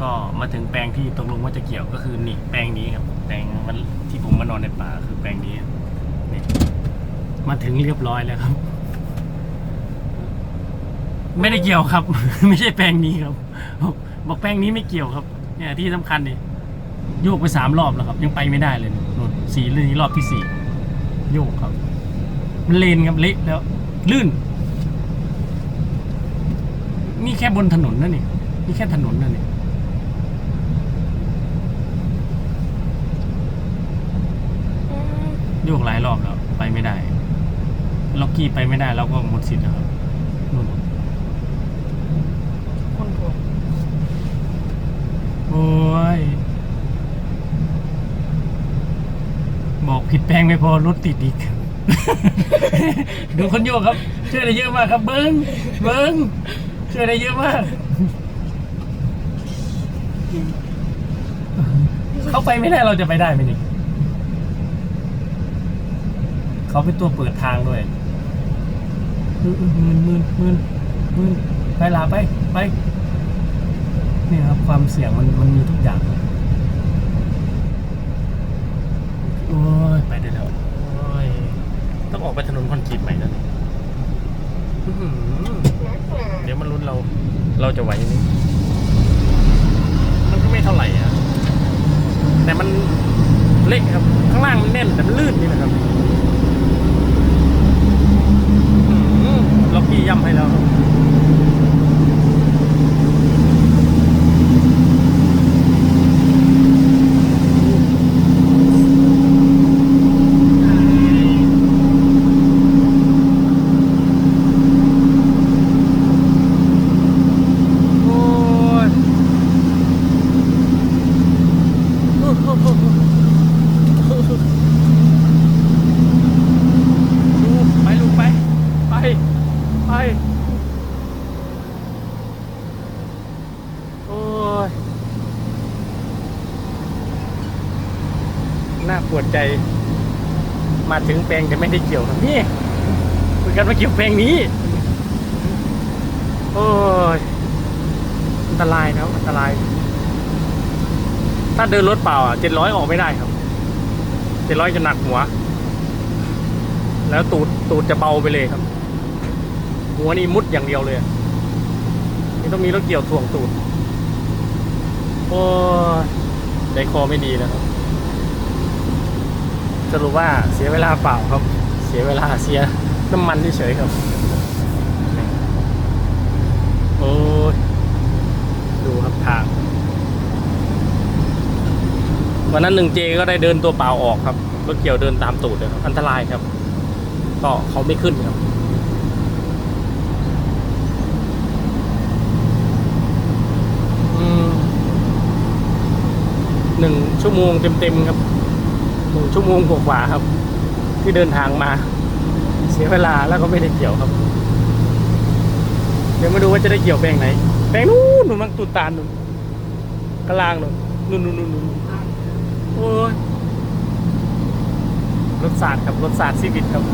ก็มาถึงแปลงที่ตกลงว่าจะเกี่ยวก็คือนี่แปลงนี้ครับ แปลงมันที่ผมมานอนในป่าคือแปลงนี้นี่มาถึงเรียบร้อยแล้วครับ ไม่ได้เกี่ยวครับ ไม่ใช่แปลงนี้ครับ บอกแปลงนี้ไม่เกี่ยวครับ เนี่ยที่สำคัญนี่โยกไปสามรอบแล้วครับ ยังไปไม่ได้เลยนู่นสี่เรื่องนี้รอบที่สี่โยกครับ มันเลนครับเละแล้ว ลื่น นี่แค่บนถนนนั่นนี่นี่แค่ถนนนั่นนี่ ยกหลายรอบแล้วไปไม่ได้ล็อกกี้ไปไม่ได้เราก็หมดสิทธิ์แล้วครับนู่นคนถูกโอ้ย บอกผิดแปลงไม่พอรถติดอีก ดูคนโยกครับช่วยได้เยอะมากครับ เบิ้งเบิ้งช่วยได้เยอะมาก เขาไปไม่ได้เราจะไปได้ไหมนี่ เขาเป็นตัวเปิดทางด้วยมืนมืนมืนมืนมืนไปลาไปไปนี่ครับความเสี่ยงมันมันมีทุกอย่างครับโอ้ยไปได้แล้วโอ้ยต้องออกไปถนนคอนกรีตใหม่แล้วนี่อื้อหือเดี๋ยวมันรุนเรา เราจะไหวไหมมันก็ไม่เท่าไหร่อะแต่มันเล็กครับ ข้างล่างมันแน่นแต่มันลื่นนี่นะครับอื้อหือล็อกกี้ย่ำให้แล้วครับ โอ้ยลูกไปลูกไป ไป ไป โอ้ย น่าปวดใจ มาถึงแปลงแต่ไม่ได้เกี่ยวครับนี่คุยกันว่าเกี่ยวแปลงนี้ โอ้ยอันตรายนะครับอันตราย ถ้าเดินรถเปล่าอะเจ็ดร้อยออกไม่ได้ครับเจ็ดร้อยจะหนักหัว แล้วตูดตูดจะเบาไปเลยครับ หัวนี่มุดอย่างเดียวเลยนี่ต้องมีรถเกี่ยวถ่วงตูดโอ้ยใจคอไม่ดีแล้วครับ สรุปว่าเสียเวลาเปล่าครับ เสียเวลาเสียน้ำมันเฉยครับ โอ้ยดูครับทางวันนั้นหนึ่งเจก็ได้เดินตัวเปล่าออกครับรถเกี่ยวเดินตามตูดเลยครับอันตรายครับ ก็เขาไม่ขึ้นครับหนึ่งชั่วโมงเต็มๆครับ หนึ่งชั่วโมงกว่าครับ ที่เดินทางมา เสียเวลาแล้วก็ไม่ได้เกี่ยวครับ เดี๋ยวมาดูว่าจะได้เกี่ยวแปลงไหน แปลงนู้นหนูนมังตุดตาลหนูนกลางหนูนู่นนู่นนู่นนู่นโอ้ยรถศาสตร์ครับรถศาสตร์ซีวิตครับ